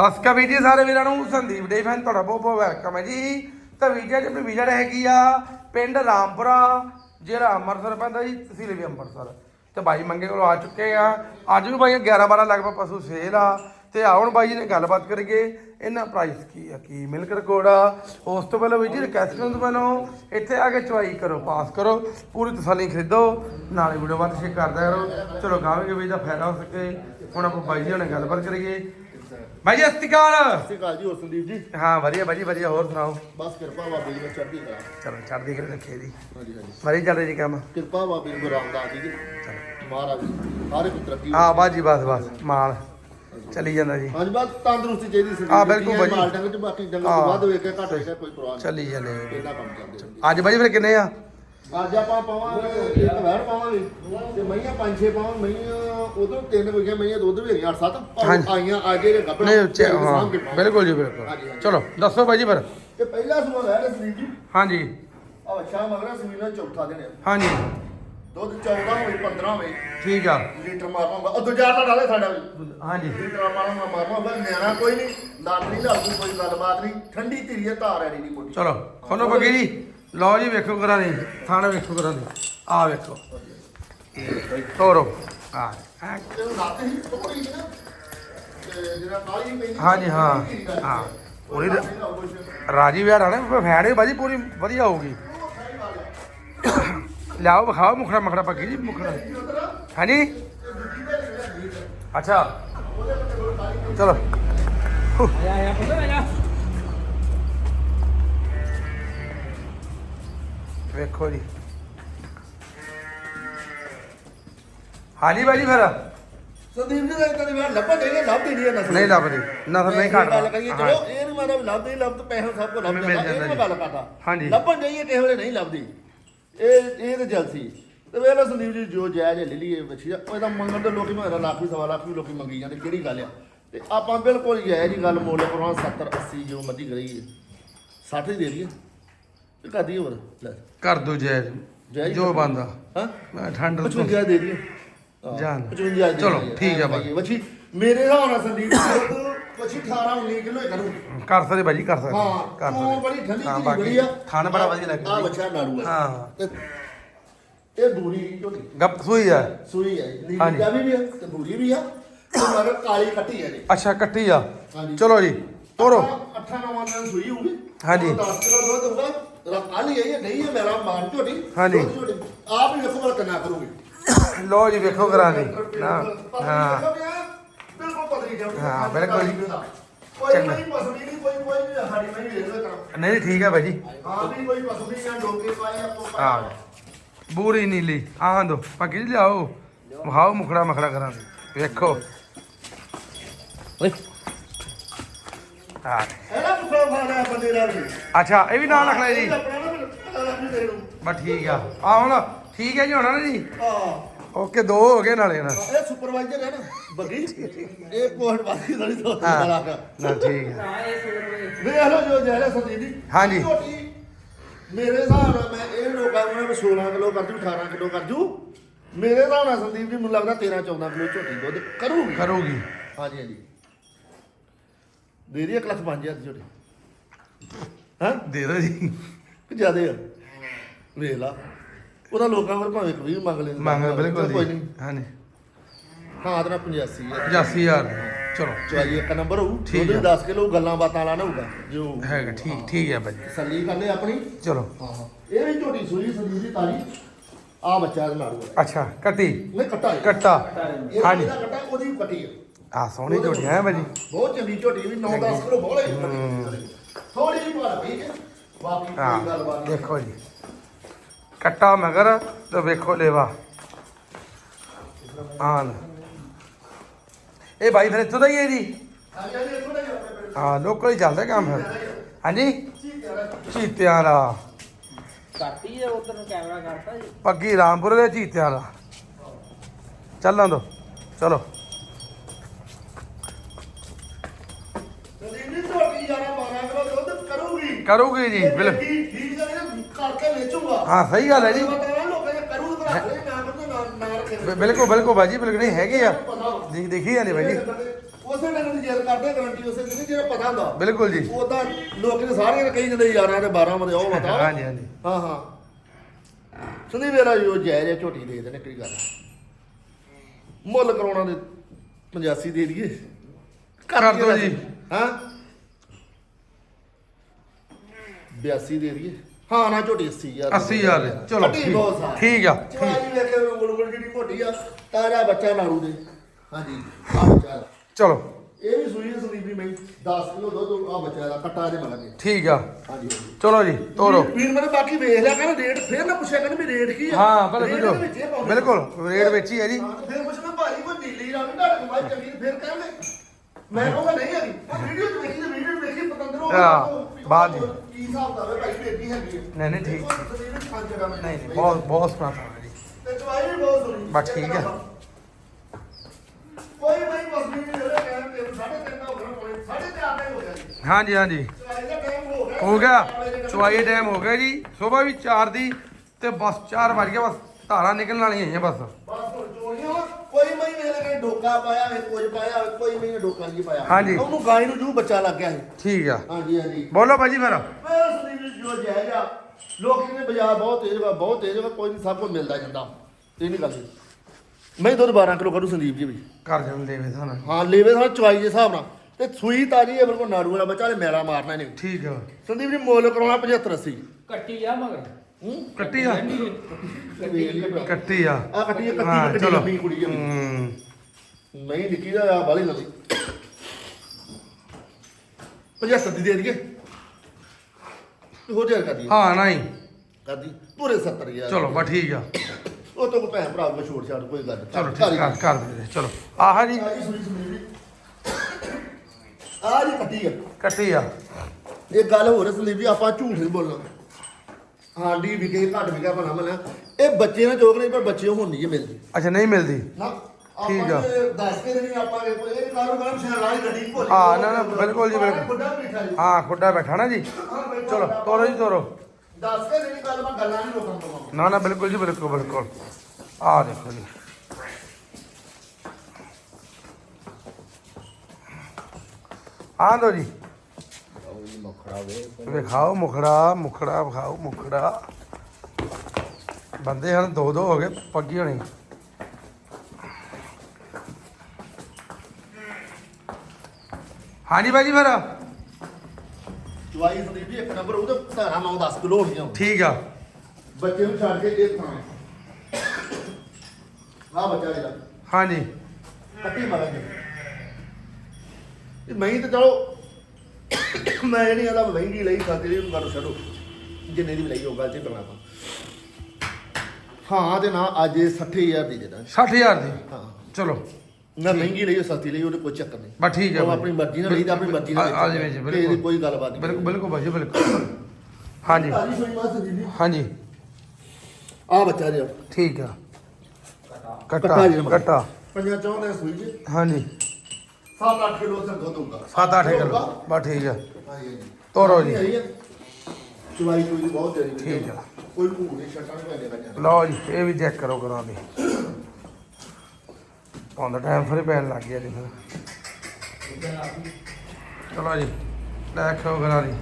ਸਸਕਾ ਵੀ ਜੀ, ਸਾਰੇ ਵੀਰਾਂ ਨੂੰ, ਸੰਦੀਪ ਡੇ ਫੈਨ, ਤੁਹਾਡਾ ਬਹੁਤ ਬਹੁਤ ਵੈਲਕਮ ਹੈ ਜੀ। ਤਾਂ ਵੀਡੀਓ ਜਿਹੜੀ ਵੀਡੀਓ ਹੈਗੀ ਆ ਪਿੰਡ ਰਾਮਪੁਰਾ ਜਿਹੜਾ ਅੰਮ੍ਰਿਤਸਰ ਪੈਂਦਾ ਜੀ, ਤਹਿਸੀਲ ਵੀ ਅੰਮ੍ਰਿਤਸਰ। ਤੇ ਬਾਈ ਮੰਗੇ ਕੋਲ ਆ ਚੁੱਕੇ ਆ। ਅੱਜ ਵੀ ਬਾਈ 11 12 ਲਗਭਗ ਪਸ਼ੂ ਸੇਲ ਆ। ਤੇ ਆਉਣ ਬਾਈ ਜੀ ਨੇ ਗੱਲਬਾਤ ਕਰੀਏ, ਇਹਨਾਂ ਪ੍ਰਾਈਸ ਕੀ ਆ, ਕੀ ਮਿਲਕ ਰਿਕਾਰਡ ਆ। ਉਸ ਤੋਂ ਪਹਿਲਾਂ ਵੀ ਜੀ ਰਿਕਵੈਸਟ ਕਰਨ ਤੋਂ ਪਹਿਲਾਂ ਇੱਥੇ ਆ ਕੇ ਚੁਆਈ ਕਰੋ ਪਾਸ ਕਰੋ। ਪੂਰੀ ਤਸੱਲੀ ਖਰੀਦੋ। ਨਾਲੇ ਵੀਡੀਓ ਵੱਧ ਸ਼ੇਅਰ ਕਰਦਾ ਰਹੋ ਚਲੋ ਗਾਵਾਂਗੇ ਵੀ ਦਾ ਫਾਇਦਾ ਹੋ ਸਕੇ। ਹੁਣ ਆਪਾਂ ਬਾਈ ਜੀ ਨਾਲ ਗੱਲਬਾਤ ਕਰੀਏ। ਬਾਈ ਜੀ ਸਤਿ ਸ਼੍ਰੀ ਅਕਾਲ। ਸਤਿ ਸ਼੍ਰੀ ਅਕਾਲ ਜੀ ਹੋਰ ਸੰਦੀਪ ਜੀ? ਹਾਂ ਵਧੀਆ ਬਾਜੀ ਵਧੀਆ ਹੋਰ ਸੁਣਾਓ? ਬਸ ਕਿਰਪਾ ਬਾਬੇ ਮੈਂ ਚੜ੍ਹਦੀ ਕਰਾਂ ਚਲੋ ਚੜ੍ਹਦੀ ਕਰੇ ਰੱਖੇ ਜੀ ਹਾਂਜੀ ਹਾਂਜੀ। ਵਧੀਆ ਚੱਲ ਰਿਹਾ ਜੀ ਕੰਮ? ਕਿਰਪਾ ਬਾਬੇ ਦੀ ਰਾਮਦਾਸ ਜੀ ਦੀ। ਮਹਾਰਾਜ ਹਰ ਇੱਕ ਤਰੱਕੀ ਹਾਂ ਬਾਜੀ ਬਸ ਬਸ ਮਾਲ। ਚੱਲੀ ਜਾਂਦਾ ਜੀ। ਹਾਂਜੀ ਬਸ ਤੰਦਰੁਸਤੀ ਚਾਹੀਦੀ ਸੰਦੀਪ ਹਾਂ, ਜੀ। ਬਿਲਕੁਲ ਬਾਜੀ। ਮਾਲ ਡੰਗ ਚ ਬਾਕੀ ਡੰਗ। ਤੋਂ ਵੱਧ ਵੇਖ ਕੇ ਘੱਟ ਵੇਖ ਕੇ ਕੋਈ ਚੱਲੀ ਜਾਂਦੇ ਕੰਮ ਚੱਲਦੇ। ਅੱਜ ਬਾਜੀ ਫਿਰ ਕਿੰਨੇ ਆ? ਅੱਜ ਆਪਾਂ ਪਾਵਾਂਗੇ ਇੱਕ ਵੈਰ ਪਾਵਾਂਗੇ ਤੇ ਮਈਆਂ ਪੰਜ ਛੇ ਪਾਵਾਂ ਮਈਆਂ ਉਧਰ ਤਿੰਨ ਵਿਖੇ ਮਈਆਂ ਦੁੱਧ ਵੀ ਹੈਗੀਆਂ 8 7 ਹਾਂਜੀ। ਆਈਆਂ ਅੱਜ ਜਿਹੜੇ ਗੱਪੜ ਨਹੀਂ ਉੱਚੇ ਹਾਂ ਬਿਲਕੁਲ ਜੀ ਬਿਲਕੁਲ। ਚਲੋ ਦੱਸੋ ਬਾਜੀ ਫਿਰ। ਤੇ ਪਹਿਲਾ ਸਮਾਂ ਵੈਰ ਸੰਦੀਪ ਜੀ। ਹਾਂਜੀ। ਆ ਅੱਛਾ ਮਗਰਾ ਸਮੀਨਾ ਚੌਥਾ ਦੇਣੇ ਹਾਂਜੀ। ਦੁੱਧ 14 ਹੋਵੇ 15 ਹੋਵੇ ਠੀਕ ਆ। ਲੀਟਰ ਹੁੰਦਾ। ਉਹ ਦੂਜਾ ਤਾਂ ਡਾਲੇ ਸਾਡਾ ਵੀ। ਹਾਂਜੀ। ਲੀਟਰ ਮਾਰਨਾ ਮੈਂ ਮਾਰਨਾ ਹੁੰਦਾ ਨਿਆਣਾ ਕੋਈ ਨਹੀਂ ਨਹੀਂ ਲੱਗਦੀ ਕੋਈ ਗੱਲਬਾਤ ਨਹੀਂ। ਠੰਡੀ ਧੀਰੀ ਹੈ ਧਾਰ ਐਡੀ ਦੀ ਮੋਟੀ। ਚਲੋ ਖੋਲੋ ਬੱਗੀ ਜੀ ਲਓ ਜੀ, ਵੇਖੋ ਕਰਾਂ ਦੀ, ਥਾਣਾ ਵੇਖੋ ਕਰਾਂ ਆ ਵੇਖੋ। ਤੋਰੋ। ਆ ਹਾਂਜੀ, ਹਾਂ। ਹਾਂ। ਪੂਰੀ ਰਾਜੀ ਵਿਆਹ ਨਾ ਫੈਨ ਵੀ ਬਾਜੀ ਪੂਰੀ, ਵਧੀਆ ਹੋਊਗੀ। ਲਿਆਓ, ਵਿਖਾਓ, ਮੁਖੜਾ ਮਖੜਾ ਪੱਕੀ ਜੀ, ਮੁਖੜਾ। ਹਾਂਜੀ? ਅੱਛਾ। ਚਲੋ। ਵੇਖੋ ਜੀ। ਹਾਂਜੀ ਬਾਜੀ ਫਿਰ? ਸੰਦੀਪ ਜੀ ਦਾ ਇਤਨੇ ਵਾਰ ਲੱਭਣ ਦੇ ਲੱਭਦੀ ਨਹੀਂ ਹੈ ਨਸਲ। ਨਹੀਂ ਲੱਭਦੀ ਨਸਲ ਨਹੀਂ ਗੱਲ ਕਰੀਏ। ਚਲੋ ਇਹ ਨਹੀਂ ਮਾਨਾ ਲੱਭਦੀ ਲੱਭ ਤਾਂ ਪੈਸਾ ਸਭ ਕੋ ਲੱਭ ਮਿਲ ਜਾਂਦਾ ਇਹ ਮੈਂ। ਗੱਲ ਕਰਦਾ। ਹਾਂਜੀ। ਲੱਭਣ ਜਾਈਏ ਕਿਸੇ ਵੇਲੇ ਨਹੀਂ ਲੱਭਦੀ। ਇਹ ਇਹ ਤੇ ਜਲਸੀ। ਤੇ ਵੇਲੇ ਸੰਦੀਪ ਜੀ ਜੋ ਜਾਇਜ਼ ਲੈ ਲਈਏ ਬੱਚੀ ਉਹਦਾ ਮੰਗਣ ਤੇ ਲੋਕੀ ਮੇਰਾ ਲੱਖ ਵੀ ਸਵਾ ਲੱਖ ਵੀ ਲੋਕੀ ਮੰਗੀ ਜਾਂਦੇ ਕਿਹੜੀ ਗੱਲ ਆ? ਤੇ ਆਪਾਂ ਬਿਲਕੁਲ ਜਾਇਜ਼ ਹੀ ਗੱਲ ਮੁੱਲ ਕਰਾਉਣਾ 70 80 ਜੋ ਮਰਜ਼ੀ ਕਰੀ 60 ਹੀ ਦੇ ਦਈਏ। ਹੋਰ ਲੈ। ਕਰ ਦੋ ਜੈ ਜੈ ਜੋ ਬੰਦਾ ਹਾਂ? ਮੈਂ ਠੰਡ ਤੋਂ 55 ਦੇ ਦਈਏ। ਜਾਨ। 55 ਦੇ ਚਲੋ। ਠੀਕ ਆ ਬਾਈ। ਬੱਚੀ ਮੇਰੇ ਹਿਸਾਬ ਨਾਲ ਸੰਦੀਪ ਬੱਚੀ 18 19 ਕਿਲੋ ਕਰੂ ਕਰ ਸਕਦੇ ਬਾਜੀ ਕਰ ਸਕਦੇ। ਹਾਂ ਕਰ ਸਕਦੇ। ਬੜੀ ਠੰਡੀ ਹਾਂ, ਜੀ ਬਾਕੀ ਬੜੀ ਆ। ਖਾਣ ਬੜਾ ਵਧੀਆ ਲੱਗਦਾ। ਆ। ਬੱਚਾ ਨਾੜੂ ਆ। ਹਾਂ। ਇਹ ਬੂਰੀ ਗੱਪ ਸੂਈ ਆ। ਸੂਈ ਹਾਂਜੀ। ਨੀਲੀ ਵੀ ਵੀ ਆ ਤੇ ਬੂਰੀ ਵੀ ਆ। ਤੇ ਮਗਰ ਕਾਲੀ ਕੱਟੀ ਹੈ ਜੀ। ਅੱਛਾ ਕੱਟੀ ਆ। ਚਲੋ ਜੀ ਤੋਰੋ। 8 9 ਦਿਨ ਸੂਈ ਹੋਊਗੀ। ਹਾਂਜੀ। 10 ਕਿਲੋ ਦੁੱਧ ਹੋਊਗਾ। ਰਕਾਲ ਹੀ ਹੈ ਨਹੀਂ ਹੈ ਮੇਰਾ ਮਾਨ ਝੋਟੀ ਹਾਂਜੀ। ਦੁੱਧ ਝੋਟੀ। ਆਪ ਹੀ ਵੇਖੋ ਬਲ ਕਿੰਨਾ ਕਰੂਗੀ। ਲੋ ਜੀ ਵੇਖੋ ਕਰਾਂ ਦੀ ਨਾ ਹਾਂ। ਬਿਲਕੁਲ ਪਤਲੀ ਜਾਊਗੀ ਹਾਂ, ਬਿਲਕੁਲ ਜੀ। ਕੋਈ ਚੰਗਾ। ਨਹੀਂ ਪਸੰਦੀ ਨਹੀਂ ਕੋਈ ਕੋਈ ਨਹੀਂ ਸਾਡੀ ਮੈਂ ਵੀ ਦੇ ਦੇਣਾ ਨਹੀਂ ਨਹੀਂ, ਠੀਕ ਹੈ ਬਾਜੀ ਹਾਂ ਵੀ ਕੋਈ ਪਸੰਦੀ ਜਾਂ ਡੋਕੇ ਪਾਏ ਆਪੋ ਆ ਬੂਰੀ ਨੀਲੀ ਆਂ ਦੋ ਪੱਕੀ ਜੀ ਲਿਆਓ। ਵਹਾਓ ਮੁਖੜਾ ਮਖੜਾ ਕਰਾਂ ਦੀ ਵੇਖੋ। ਓਏ। ਆ ਇਹਦਾ ਦਾ ਵੀ। ਅੱਛਾ ਇਹ ਵੀ ਨਾਲ ਰੱਖ ਲੈ ਜੀ। ਇਹ ਆਪਣਾ ਨਾ ਪਤਾ ਲੱਗ ਨਹੀਂ ਤੈਨੂੰ ਬਸ ਠੀਕ ਆ। ਆ ਹੁਣ ਠੀਕ ਹੈ ਜੀ ਹੁਣ ਨਾ ਜੀ? ਹਾਂ। ਓਕੇ ਦੋ ਹੋ ਗਏ ਨਾਲੇ ਨਾ ਇਹ ਸੁਪਰਵਾਈਜ਼ਰ ਹੈ ਨਾ ਬੱਗੀ। ਇਹ ਕੋਹਟ ਵਾਲੀ ਥੋੜੀ ਤੋਂ ਹਾਂ। ਨਾ ਠੀਕ ਹੈ ਵੇਖ ਲਓ ਜੋ ਜਿਹੜਾ ਸੰਦੀਪ ਦੀ। ਹਾਂਜੀ। ਝੋਟੀ ਮੇਰੇ ਹਿਸਾਬ ਨਾਲ ਮੈਂ ਇਹ ਲੋਕਾਂ ਨੂੰ ਮੈਂ 16 ਕਿਲੋ ਕਰ ਜੂ 18 ਕਿਲੋ ਕਰ ਜੂ। ਮੇਰੇ ਹਿਸਾਬ ਨਾਲ ਸੰਦੀਪ ਜੀ ਮੈਨੂੰ ਲੱਗਦਾ 13 14 ਕਿਲੋ ਝੋਟੀ ਦੁੱਧ ਕਰੂਗੀ। ਕਰੂਗੀ। ਹਾਂਜੀ ਹਾਂਜੀ। ਦੇ ਦੀ 1 ਲੱਖ 5000 ਦੀ ਝੋਟੀ। ਹਾਂ? ਦੇ ਦੋ ਜੀ। ਕਿ ਜ਼ਿਆਦੇ ਆ। ਵੇਖ ਲਾ। ਉਹਦਾ ਲੋਕਾਂ ਵਰ ਭਾਵੇਂ ਕੋਈ ਵੀ ਮੰਗ ਲੈਂਦੇ। ਮੰਗ ਬਿਲਕੁਲ ਕੋਈ ਜੀ। ਨਹੀਂ। ਹਾਂਜੀ। ਹਾਂ ਤੇ 85 ਆ। 85000 ਚਲੋ। ਚਵਾਈ ਇੱਕ ਨੰਬਰ ਹੋਊ। ਠੀਕ ਉਹਦੇ ਆ। 10 ਕਿਲੋ ਗੱਲਾਂ ਬਾਤਾਂ ਨਾ ਹੋਊਗਾ। ਜੋ ਹੈਗਾ ਠੀਕ ਠੀਕ ਹੈ ਬਾਜੀ ਤਸੱਲੀ ਕਰਨੇ ਆਪਣੀ? ਚਲੋ। ਹਾਂ ਹਾਂ। ਇਹ ਵੀ ਝੋਟੀ ਸੂਈ ਸੰਦੀਪ ਦੀ ਤਾਰੀ ਆ ਬੱਚਾ ਨਾਲ ਹੋਇਆ। ਅੱਛਾ ਕੱਟੀ? ਨਹੀਂ ਕੱਟਾ ਹੈ। ਕੱਟਾ। ਇਹ ਹਾਂਜੀ। ਕੱਟਾ ਉਹਦੀ ਵੀ ਕੱਟੀ ਹੈ ਆ ਸੋਹਣੀ ਝੋਟੀ ਹੈ ਬਾਜੀ ਬਹੁਤ ਚੰਗੀ ਝੋਟੀ ਵੀ 9-10 ਕਿਲੋ ਬੋਲੇ ਥੋੜੀ ਜਿਹੀ ਭਾਰ ਠੀਕ ਹੈ ਬਾਕੀ ਹਾਂ ਕੋਈ ਗੱਲਬਾਤ ਨਹੀਂ। ਦੇਖੋ ਜੀ। ਕੱਟਾ ਮਗਰ ਤੇ ਵੇਖੋ ਲੇਵਾ। ਹਾਂ ਲੈ। ਇਹ ਬਾਈ ਫਿਰ ਇੱਥੋਂ ਦਾ ਹੀ ਹੈ ਜੀ? ਹਾਂਜੀ ਹਾਂਜੀ ਇੱਥੋਂ ਦਾ ਹੀ ਆਪਣੇ ਪਿੰਡ। ਹਾਂ ਲੋਕਲ ਹੀ ਚੱਲਦਾ ਕੰਮ ਫਿਰ। ਹਾਂਜੀ ਠੀਕ ਹੈ ਚੀਤਿਆਂ ਦਾ ਕਰਤੀ ਹੈ ਉਧਰ ਨੂੰ ਕੈਮਰਾ ਕਰਤਾ ਜੀ। ਪੱਗੀ ਰਾਮਪੁਰ ਦੇ ਚੀਤਿਆਂ ਦਾ ਚੱਲਾਂ ਦੋ। ਚਲੋ ਸੰਦੀਪ ਜੀ ਝੋਟੀ ਜਾਣਾ 12 ਕਿਲੋ ਦੁੱਧ ਕਰੂਗੀ ਜੀ ਬਿਲਕੁਲ ਠੀਕ ਠੀਕ ਇਹ ਕਰਕੇ ਵੇਚੂਗਾ। ਹਾਂ ਸਹੀ ਗੱਲ ਹੈ ਜੀ। ਪਤਾ ਲੋਕਾਂ ਨੇ ਕਰੂ ਤਾਂ ਰੱਖ ਲੈ ਨਾ ਕਰਦਾ ਨਾ ਨਾ ਰੱਖੇ ਬਿ- ਬਿਲਕੁਲ ਬਿਲਕੁਲ ਬਾਜੀ ਬਿਲਕੁਲ ਨਹੀਂ ਹੈਗੇ ਆ। ਪਤਾ। ਜੀ ਦੇਖੀ ਜਾਂਦੇ ਬਾਜੀ ਉਸੇ ਡੰਗਰ ਦੀ ਜੇਰ ਕਰਦੇ ਗਾਰੰਟੀ ਉਸੇ ਦੀ ਜਿਹੜਾ ਪਤਾ ਹੁੰਦਾ। ਬਿਲਕੁਲ ਜੀ। ਉਹਦਾ ਲੋਕ ਨੇ ਸਾਰੇ ਨੇ ਕਹੀ ਜਾਂਦੇ 11 ਤੇ 12 ਮਰੇ ਉਹ ਬਤਾ ਹਾਂਜੀ ਹਾਂਜੀ ਹਾਂ ਹਾਂ ਸੁਣੀ ਵੇਲਾ ਜੋ ਜਾਇਜ਼ ਹੈ ਝੋਟੀ ਦੇ ਦੇਣੇ ਕਿਹੜੀ ਗੱਲ। ਆ। ਮੁੱਲ ਕਰਾਉਣਾ ਦੇ 85 ਦੇ ਦਈਏ। ਕਰ ਦਿਓ ਜੀ। ਹਾਂ? 82 ਦੇ ਦਈਏ। ਹਾਂ ਨਾ ਝੋਟੀ 80000 80000 ਦੇ, ਚਲੋ, ਠੀਕ- ਬਹੁਤ ਸਾਰ। ਠੀਕ ਆ, ਚਵਾਈ ਵੇਖੇ ਉਂਗਲ ਉਂਗਲ ਜਿਹੜੀ ਮੋਟੀ ਆ ਤਾਜ਼ਾ ਬੱਚਾ ਨਾੜੂ ਦੇ। ਹਾਂਜੀ ਆ ਬੱਚਾ ਦਾ। ਚਲੋ। ਇਹ ਵੀ ਸੂਈ ਸੰਦੀਪੀ ਮੈਂ 10 ਕਿਲੋ ਦੁੱਧ ਆ ਬੱਚਾ ਦਾ ਕੱਟਾ ਦੇ ਮਲਾਂਗੇ ਠੀਕ ਆ। ਹਾਂਜੀ ਹਾਂਜੀ। ਚਲੋ ਜੀ ਤੋਰੋ। ਵੀਰ ਮੇਰੇ ਬਾਕੀ ਵੇਖ ਲਿਆ ਕਹਿੰਦਾ ਰੇਟ ਫੇਰ ਨਾ ਪੁੱਛਿਆ ਕਹਿੰਦਾ ਵੀ ਰੇਟ ਕੀ ਆ। ਹਾਂ ਪਰ ਰੇਟ ਦੇ ਵਿੱਚ ਇਹ ਪਾਉਂਦੇ। ਬਿਲਕੁਲ ਰੇਟ ਵਿੱਚ ਹੀ ਹੈ ਜੀ। ਹਾਂ, ਤੇ ਫਿਰ ਪੁੱਛਣਾ ਭਾਜੀ ਕੋਈ ਨੀਲੀ ਰੰਗ ਦਾ ਕਮਾਈ ਚੰਗੀ ਤੇ ਫਿਰ ਕਹਿੰਦੇ। ਮੈਂ ਕਹੂੰਗਾ ਨਹੀਂ ਹੈਗੀ। ਵੀਡੀਓ ਚ ਵੇਖੀ ਤੇ ਵੀਡੀਓ ਹਾਂ, ਬਾਅਦ ਚ। ਕੀ ਹਿਸਾਬ ਦਾ ਹੈ ਭਾਈ? ਬੇਟੀ ਹੈਗੀ ਹੈ। ਨਹੀਂ, ਨਹੀਂ, ਠੀਕ। ਨਹੀਂ ਨਹੀਂ ਬਹੁਤ ਬਹੁਤ ਸੋਹਣਾ ਸੋਹਣਾ ਜੀ। ਤੇ ਚਵਾਈ ਵੀ ਬਹੁਤ ਸੋਹਣੀ ਬਸ ਠੀਕ ਆ। ਕੋਈ ਨਹੀਂ ਮਸਲੀ ਨਹੀਂ ਜਿਹੜੇ ਕਹਿਣ ਤੇ ਸਾਢੇ ਤਿੰਨ ਦਾ ਹੋ ਗਿਆ ਦਾ ਗਿਆ ਜੀ। ਹਾਂਜੀ ਹਾਂਜੀ। ਚਵਾਈ ਦਾ ਟਾਈਮ ਹੋ ਗਿਆ। ਹੋ ਗਿਆ। ਚੁਆਈ ਟਾਈਮ ਹੋ ਗਿਆ ਜੀ। ਸਵੇਰ ਵੀ 4 ਦੀ ਤੇ ਬਸ 4 ਵਜ ਗਿਆ ਬਸ ਧਾਰਾਂ ਨਿਕਲਣ ਵਾਲੀਆਂ ਆਈਆਂ ਬਸ ਬਸ ਹੁਣ ਚੋਣੀਆਂ ਵਾ। ਕੋਈ ਮੈਂ ਡੋਕਾ ਪਾਇਆ ਹੈ ਕੁਝ ਪਾਇਆ ਹੋਵੇ, ਕੋਈ ਨਹੀਂ ਡੋਕਾ ਨਹੀਂ ਪਾਇਆ। ਹਾਂਜੀ। ਉਹਨੂੰ ਗਾਈ ਨੂੰ ਜੂ ਬੱਚਾ ਲੱਗ ਗਿਆ ਸੀ ਠੀਕ ਆ। ਹਾਂਜੀ ਹਾਂਜੀ। ਬੋਲੋ ਭਾਜੀ ਫਿਰ। ਮੈਂ ਸੁਣੀ ਜੋ ਜਾਇਜ਼ ਆ ਲੋਕੀ ਨੇ ਬਾਜ਼ਾਰ ਬਹੁਤ ਤੇਜ਼ ਵਾ ਬਹੁਤ ਤੇਜ਼ ਵਾ ਕੋਈ ਨਹੀਂ ਸਭ ਕੁਝ ਮਿਲਦਾ ਜਾਂਦਾ। ਇਹ ਨਹੀਂ ਗੱਲ ਸੀ ਮੈਂ ਦੁੱਧ 12 ਕਿਲੋ ਕਰੂ ਸੰਦੀਪ ਜੀ ਵੀ। ਘਰ ਜਾਣ ਦੇਵੇ ਸਾਨੂੰ ਹਾਂ ਲੇਵੇ ਸਾਲ ਚਵਾਈ ਦੇ ਹਿਸਾਬ ਨਾਲ। ਤੇ ਸੂਈ ਤਾਜੀ ਹੈ ਬਿਲਕੁਲ ਨਾੜੂ ਵਾਲਾ ਬੱਚਾ ਹਲੇ ਮੈਲਾ ਮਾਰਨਾ ਇਹਨੇ। ਠੀਕ ਆ। ਸੰਦੀਪ ਜੀ ਮੁੱਲ ਕਰਾਉਣਾ 75 80 ਕੱਟੀ ਆ ਮਗਰ। ਹੂੰ? ਕੱਟੀ ਆ? ਕੱਟੀ ਆ। ਆ। ਕੱਟੀ ਆ, ਕੱਟੀ ਹਾਂ ਕੱਟੀ ਚਲੋ। ਲੰਮੀ ਕੁੜੀ ਆ। ਹੂੰ। ਨਹੀਂ ਨਿੱਕੀ ਦਾ ਆ ਬਾਲੀ ਲੰਮੀ 75 ਦੀ ਦੇ ਦਈਏ। ਹੋ ਜਾਏਗਾ ਕਰਦੀ ਹਾਂ ਨਹੀਂ। ਕਰਦੀ। ਪੂਰੇ 70 ਯਾਰ ਚਲੋ ਬਸ ਠੀਕ ਆ। ਉਹ ਤੋਂ ਕੋਈ ਭੈਣ ਭਰਾ ਛੋੜ ਛਾੜ ਕੋਈ ਗੱਲ ਨੀ। ਚਲੋ ਹੀ ਠੀਕ ਕਰ ਕਰ ਦੇ ਚਲੋ। ਆਹ ਜੀ। ਆ ਜੀ ਸੁਣੀ ਸੁਣੀ ਜੀ ਆ ਜੀ ਕੱਟੀ ਆ। ਕੱਟੀ ਆ। ਇਹ ਗੱਲ ਹੋ ਰਹੀ ਸੰਦੀਪ ਜੀ ਆਪਾਂ ਝੂਠ ਨਹੀਂ ਬੋਲਣਾ। ਹਾਂਡੀ ਵਿਕੇ ਘੱਟ ਵਿਕਾ ਬਣਾ ਮਨਾ ਇਹ ਬੱਚੇ ਨਾਲ ਜੋਗ ਨਹੀਂ ਪਰ ਬੱਚੇ ਹੁਣ ਨਹੀਂ ਮਿਲਦੇ। ਅੱਛਾ ਨਹੀਂ ਮਿਲਦੀ। ਨਾ। ਠੀਕ ਆ। ਦੱਸ ਕੇ ਨਹੀਂ ਆਪਾਂ ਇਹ ਕੋਈ ਇਹ ਕਾਰੋਬਾਰ ਸ਼ਹਿਰ ਵਾਲੀ ਗੱਡੀ ਭੋਲੀ ਹਾਂ, ਨਾ, ਨਾ, ਬਿਲਕੁਲ ਜੀ, ਬਿਲਕੁਲ। ਵੱਡਾ ਬੈਠਾ ਜੀ। ਹਾਂ ਖੁੱਡਾ ਬੈਠਾ ਨਾ ਜੀ। ਚਲੋ। ਤੋਰੋ ਜੀ ਤੋਰੋ। ਦੱਸ ਕੇ ਨਹੀਂ ਗੱਲ ਮੈਂ ਗੱਲਾਂ ਨਹੀਂ ਨੂੰ ਦਵਾਂ ਨਾ ਨਾ ਬਿਲਕੁਲ ਜੀ ਬਿਲਕੁਲ ਬਿਲਕੁਲ। ਆਹ ਦੇਖੋ ਜੀ। ਦੋ ਜੀ। ਵਿਖਾਓ ਮੁਖੜਾ ਮੁਖੜਾ ਵਿਖਾਓ ਮੁਖੜਾ। ਬੰਦੇ ਹਨ ਦੋ ਦੋ ਹੋ ਗਏ ਪੱਗੀ ਹੋਣੀ। ਹਾਂਜੀ ਬਾਜੀ ਫਿਰ। ਚਵਾਈ ਸੰਦੀਪ ਜੀ ਇੱਕ ਨੰਬਰ ਉਹਦਾ ਧਾਰਾ 9 10 ਕਿਲੋ ਹੋਣੀਆਂ ਹੁਣ। ਠੀਕ ਆ। ਬੱਚੇ ਨੂੰ ਛੱਡ ਕੇ ਇਹ ਥਾਂ। ਆ ਬੱਚਾ ਜਿਹੜਾ ਹਾਂਜੀ। ਕੱਟੀ ਮਾਰਾਂਗੇ ਇਹ ਮੈਂ ਤਾਂ ਚਲੋ ਮੈਂ ਨਹੀਂ ਆਦਾ ਮਹਿੰਗੀ ਲਈ ਖਾਤੇ ਦੀ ਉਹਨੂੰ ਗੱਲ ਛੱਡੋ। ਜਿੰਨੇ ਦੀ ਵੀ ਲਈ ਉਹ ਗੱਲ ਚ ਕਰਨਾ ਆਪਾਂ ਹਾਂ ਤੇ ਨਾ ਅੱਜ ਇਹ 60000 ਦੀ ਦੇਣਾ 60000 ਦੀ? ਹਾਂ। ਚਲੋ। ਨਾ ਮਹਿੰਗੀ ਲਈ ਉਹ ਸਸਤੀ ਲਈ ਉਹਦੇ ਕੋਈ ਚੱਕਰ ਨਹੀਂ। ਬਸ ਠੀਕ ਹੈ ਉਹ। ਆਪਣੀ ਮਰਜ਼ੀ ਨਾਲ ਲਈ ਤਾਂ ਆਪਣੀ ਮਰਜ਼ੀ ਨਾਲ ਆ- ਆ ਜਿਵੇਂ ਜੀ, ਇਹਦੀ ਬਿਲਕੁਲ। ਕੋਈ ਗੱਲਬਾਤ ਨਹੀਂ। ਬਿਲਕੁਲ ਬਿਲਕੁਲ ਬਾਜੀ ਬਿਲਕੁਲ। ਹਾਂਜੀ। ਭਾਜੀ ਸੋਈ ਮਾਸ ਦੀ। ਹਾਂਜੀ। ਆ ਬੱਚਾ ਜਿਹਾ। ਠੀਕ ਆ। ਕੱਟਾ ਕੱਟਾ ਜੀ ਮਗਰ। ਕੱਟਾ। ਪੰਜਾਂ ਚੌਂ ਦੇ ਸੂਈ ਜੀ। ਹਾਂਜੀ। 7-8 ਕਿਲੋ ਤੱਕ ਦੁੱਧ ਹੋਊਗਾ। 7-8 ਕਿਲੋ। ਬਸ ਠੀਕ ਆ। ਹਾਂਜੀ ਹਾਂਜੀ। ਤੋਰੋ ਜੀ। ਚਵਾਈ ਕੋਈ ਬਹੁਤ ਤੇਰੀ ਠੀਕ ਆ। ਕੋਈ ਭੂਰ ਨਹੀਂ ਛੱਟਾਂ ਨਹੀਂ ਪੈਂਦੇ ਬੱਚਿਆਂ ਲਓ ਜੀ ਇਹ ਵੀ ਚੈੱਕ ਕਰੋ ਕਰਾਂ ਦੀ ਪਾਉਂਦਾ ਟਾਈਮ ਫਿਰ ਪੈਣ ਲੱਗ ਗਿਆ ਜੀ ਫਿਰ। ਚਲੋ ਜੀ ਲੈ ਖਾਓ ਕਰਾਂ ਦੀ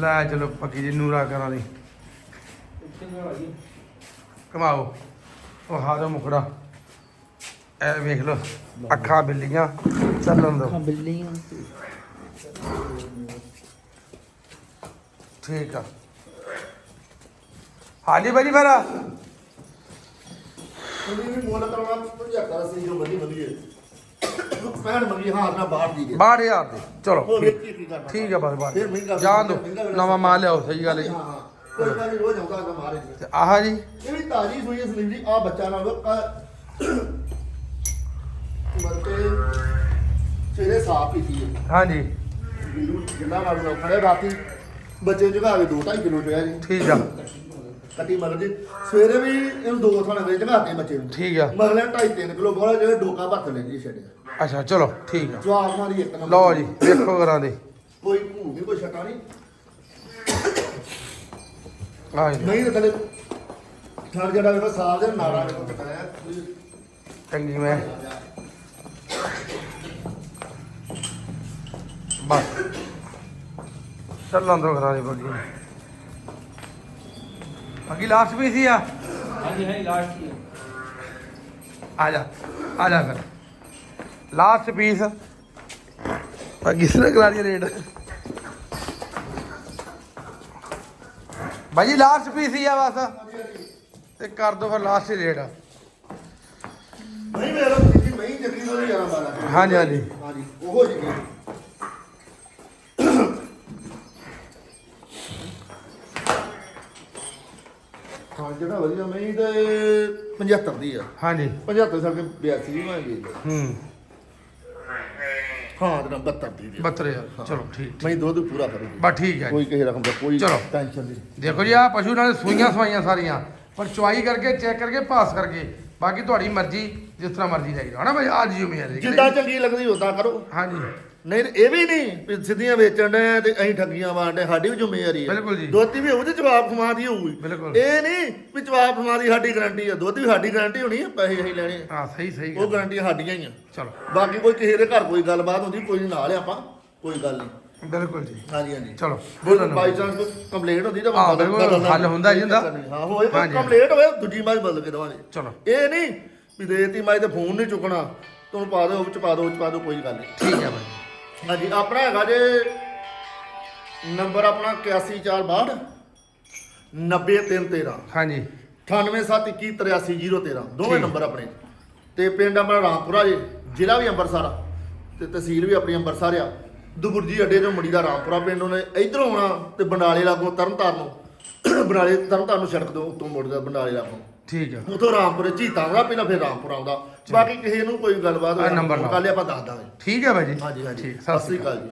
ਲੈ ਚਲੋ ਪੱਕੀ ਜੀ ਨੂਰਾ ਕਰਾਂ ਦੀ ਕਮਾਓ ਉਹ ਹਾਰੋ ਮੁਕੜਾ ਇਹ ਵੇਖ ਲਓ ਅੱਖਾਂ ਬਿੱਲੀਆਂ ਚੱਲਣ ਦੋ। ਬਿੱਲੀਆਂ। ਠੀਕ ਆ। ਹਾਂਜੀ ਬਾਜੀ ਫਿਰ। ਉਹਦੀ ਵੀ ਮੁੱਲ ਕਰਾਉਣਾ 75 ਸੀ ਜੋ ਵਧੀ ਵਧੀ ਹੈ ਪੈਣ ਮੰਗੀ ਹਾਰ ਨਾ ਬਾਹਰ ਦੀ ਗਏ 62000 ਦੇ। ਚਲੋ ਹੋਰ ਠੀਕ- ਕੀ ਕਰਨਾ? ਠੀਕ ਆ ਬਸ ਫਿਰ ਮਹਿੰਗਾ ਬਸ ਜਾਣ ਦੋ। ਮਹਿੰਗਾ ਨਵਾਂ ਮਾਲ ਲਿਆਓ ਸਹੀ ਗੱਲ ਹੈ ਜੀ। ਹਾਂ ਹਾਂ। ਕੋਈ ਗੱਲ ਨਹੀਂ ਰੋਜ਼ ਆਉਂਦਾ ਨਾ ਮਾਰੇ ਤੇ ਆਹ ਜੀ। ਇਹ ਵੀ ਤਾਜੀ ਸੂਈ ਹੈ ਸਲੀਮ ਜੀ। ਆ ਬੱਚਾ ਨਾਲ ਮਰਤੇ ਸਵੇਰੇ ਸਾਫ਼ ਪੀਤੀ ਹੈ। ਹਾਂਜੀ। ਜਿੰਨਾ ਖੜੇ ਰਾਤੀ ਬੱਚੇ ਜਗਾ ਕੇ 2.5 ਕਿਲੋ ਜੀ। ਠੀਕ ਆ। ਕੱਟੀ ਮਗਰ ਜੀ। ਸਵੇਰੇ ਵੀ ਇਹਨੂੰ ਦੋ ਥਾਣੇ ਦੇ ਚੜਾਤੇ ਬੱਚੇ ਨੂੰ। ਠੀਕ ਆ। ਮਗਰ 2.5 3 ਕਿਲੋ ਬੋਲਾ ਜਿਹੜੇ ਡੋਕਾ ਭੱਤ ਲੈ ਗਈ ਛੱਡਿਆ ਅੱਛਾ ਚਲੋ ਠੀਕ ਆ। ਜਵਾਬ ਮਾਰੀ ਇੱਕ ਨੰਬਰ। ਲਓ ਜੀ ਵੇਖੋ ਕਰਾਂ ਦੇ। ਕੋਈ ਭੂ ਨਹੀਂ ਕੋਈ ਛਟਾ ਨਹੀਂ। ਆ ਜੀ। ਨਹੀਂ ਤਾਂ ਥੱਲੇ ਜਿਹੜਾ ਵੇਖੋ ਸਾਲ ਦੇ ਨਾੜਾ ਵੇਖੋ ਕਟਾਇਆ ਚੰਗੀ ਮੈਂ। ਬਸ। ਚੱਲਾਂ ਅੰਦਰੋਂ ਕਰਾਂ ਦੇ ਬੱਗੀ ਬਾਕੀ ਲਾਸਟ ਵੀ ਸੀ ਆ ਹਾਂਜੀ ਹਾਂਜੀ ਲਾਸਟ ਹੀ ਹੈ ਆ ਜਾ ਆ ਜਾ ਫਿਰ ਲਾਸਟ ਪੀਸ ਆ ਕਿਸ ਨੇ ਕਰਾ ਦਿਆ ਰੇਟ ਭਾਜੀ ਲਾਸਟ ਪੀਸ ਹੀ ਆ ਬਸ ਤੇ ਕਰ ਦੋ ਫਿਰ ਲਾਸਟ ਹੀ ਰੇਟ ਨਹੀਂ ਮੇਰਾ ਜੀ ਮੈਂ ਜੱਗੀ ਤੋਂ ਨਹੀਂ ਜਾਣਾ ਬਾਲਾ ਹਾਂਜੀ ਹਾਂਜੀ ਹਾਂਜੀ ਉਹੋ ਜੀ ਹਾਂ ਜਿਹੜਾ ਵਧੀਆ ਮੈਂ ਤੇ 75 ਦੀ ਆ। ਹਾਂਜੀ। 75 ਸਾਲ ਕੇ 82 ਦੀ ਮੈਂ ਗਈ ਹੂੰ। ਹਾਂ ਤੇ 72 ਦੀ ਦੇ 72000 ਚਲੋ ਠੀਕ ਮੈਂ ਦੁੱਧ ਪੂਰਾ ਕਰੂੰਗੀ। ਬਸ ਠੀਕ ਹੈ ਕੋਈ ਕਿਸੇ ਰਕਮ ਦਾ ਕੋਈ ਚਲੋ। ਟੈਨਸ਼ਨ ਨਹੀਂ। ਦੇਖੋ ਜੀ ਆ ਪਸ਼ੂ ਨਾਲ ਸੂਈਆਂ ਸਵਾਈਆਂ ਸਾਰੀਆਂ। ਪਰ ਚੁਆਈ ਕਰਕੇ ਚੈੱਕ ਕਰਕੇ ਪਾਸ ਕਰਕੇ। ਬਾਕੀ ਤੁਹਾਡੀ ਮਰਜ਼ੀ ਜਿਸ ਤਰ੍ਹਾਂ ਮਰਜ਼ੀ ਲੈ ਜਾਓ। ਹਨਾ ਭਾਈ? ਅੱਜ ਜ਼ਿੰਮੇਵਾਰੀ ਜਿੱਦਾਂ ਚੰਗੀ ਲੱਗਦੀ ਉਦਾਂ ਕਰੋ। ਹਾਂਜੀ। ਨਹੀਂ ਇਹ ਵੀ ਨਹੀਂ ਵੀ ਸਿੱਧੀਆਂ ਵੇਚਣ ਦੇ ਤੇ ਅਸੀਂ ਠੱਗੀਆਂ ਮਾਰਦੇ ਸਾਡੀ ਵੀ ਜ਼ਿੰਮੇਵਾਰੀ ਹੈ ਬਿਲਕੁਲ ਜੀ। ਦੋਤੀ ਵੀ ਹੋਊ ਤੇ ਜਵਾਬ ਖਵਾ ਦੀ ਹੋਊਗੀ। ਬਿਲਕੁਲ। ਇਹ ਨਹੀਂ ਵੀ ਜਵਾਬ ਖਵਾ ਦੀ ਸਾਡੀ ਗਾਰੰਟੀ ਆ। ਦੁੱਧ ਵੀ ਸਾਡੀ ਗਾਰੰਟੀ ਹੋਣੀ ਆ ਪੈਸੇ ਅਸੀਂ ਲੈਣੇ ਆ। ਹਾਂ ਸਹੀ ਸਹੀ ਉਹ। ਗਾਰੰਟੀ ਸਾਡੀਆਂ ਹੀ ਆ। ਚਲੋ। ਬਾਕੀ ਕੋਈ ਕਿਸੇ ਦੇ ਘਰ ਕੋਈ ਗੱਲਬਾਤ ਹੁੰਦੀ ਕੋਈ ਨਹੀਂ ਨਾਲ ਆਪਾਂ ਕੋਈ ਗੱਲ ਨਹੀਂ। ਬਿਲਕੁਲ ਜੀ। ਹਾਂਜੀ ਹਾਂਜੀ। ਚਲੋ ਬੋਲੋ ਬਾਈ ਚਾਂਸ ਕੋਈ ਕੰਪਲੇਂਟ ਹੁੰਦੀ ਤਾਂ ਹਾਂ, ਬਿਲਕੁਲ, ਹੱਲ ਹੁੰਦਾ ਹੀ ਹੁੰਦਾ। ਹਾਂ ਹੋਏ ਹਾਂਜੀ। ਕੰਪਲੇਂਟ ਹੋਵੇ ਦੂਜੀ ਮਾਝ ਬਦਲ ਕੇ ਦਵਾਂਗੇ। ਚਲੋ। ਇਹ ਨਹੀਂ ਵੀ ਦੇਤੀ ਮਾਝ ਤੇ ਫੋਨ ਨਹੀਂ ਚੁੱਕਣਾ। ਤੁਹਾਨੂੰ ਪਾ ਦਿਓ ਉਹ ਚ ਪਾ ਦਿਓ ਉਹ ਚ ਪਾ ਦਿਓ ਕੋਈ ਗੱਲ ਨਹੀਂ। ਠੀਕ ਹੈ ਭਾਈ ਹਾਂਜੀ ਆਪਣਾ ਹੈਗਾ ਜੇ ਨੰਬਰ ਆਪਣਾ 8142 90313 ਹਾਂਜੀ। 9871233013 ਦੋਵੇਂ ਠੀਕ। ਨੰਬਰ ਆਪਣੇ। ਤੇ ਪਿੰਡ ਆਪਣਾ ਰਾਮਪੁਰਾ ਜੇ ਜ਼ਿਲ੍ਹਾ ਵੀ ਅੰਮ੍ਰਿਤਸਰ ਆ। ਤੇ ਤਹਿਸੀਲ ਵੀ ਆਪਣੀ ਅੰਮ੍ਰਿਤਸਰ ਆ। ਦੁਬੁਰਜੀ ਅੱਡੇ ਤੋਂ ਮੁੜੀ ਦਾ ਰਾਮਪੁਰਾ ਪਿੰਡ ਉਹਨੇ ਇਧਰੋਂ ਆਉਣਾ ਤੇ ਬੰਡਾਲੇ ਲਾਗੋਂ ਤਰਨਤਾਰਨ ਨੂੰ। ਬੰਡਾਲੇ ਤਰਨਤਾਰਨ ਨੂੰ ਸੜਕ ਤੋਂ ਉੱਤੋਂ ਮੁੜਦਾ ਬੰਡਾਲੇ ਲਾਗੋਂ। ਠੀਕ ਹੈ ਉਥੋਂ ਰਾਮਪੁਰੇ ਝੀਤਾ ਆਉਂਦਾ ਪਹਿਲਾਂ ਫਿਰ ਰਾਮਪੁਰ ਆਉਂਦਾ। ਬਾਕੀ ਕਿਸੇ ਨੂੰ ਕੋਈ ਗੱਲਬਾਤ ਨੰਬਰ ਲਾਓ। ਕੱਲ ਆਪਾਂ ਦੱਸ ਦਾਂਗੇ। ਠੀਕ ਹੈ ਭਾਈ ਜੀ। ਹਾਂਜੀ ਹਾਂਜੀ। ਠੀਕ ਸਤਿ ਸ੍ਰੀ ਅਕਾਲ ਜੀ।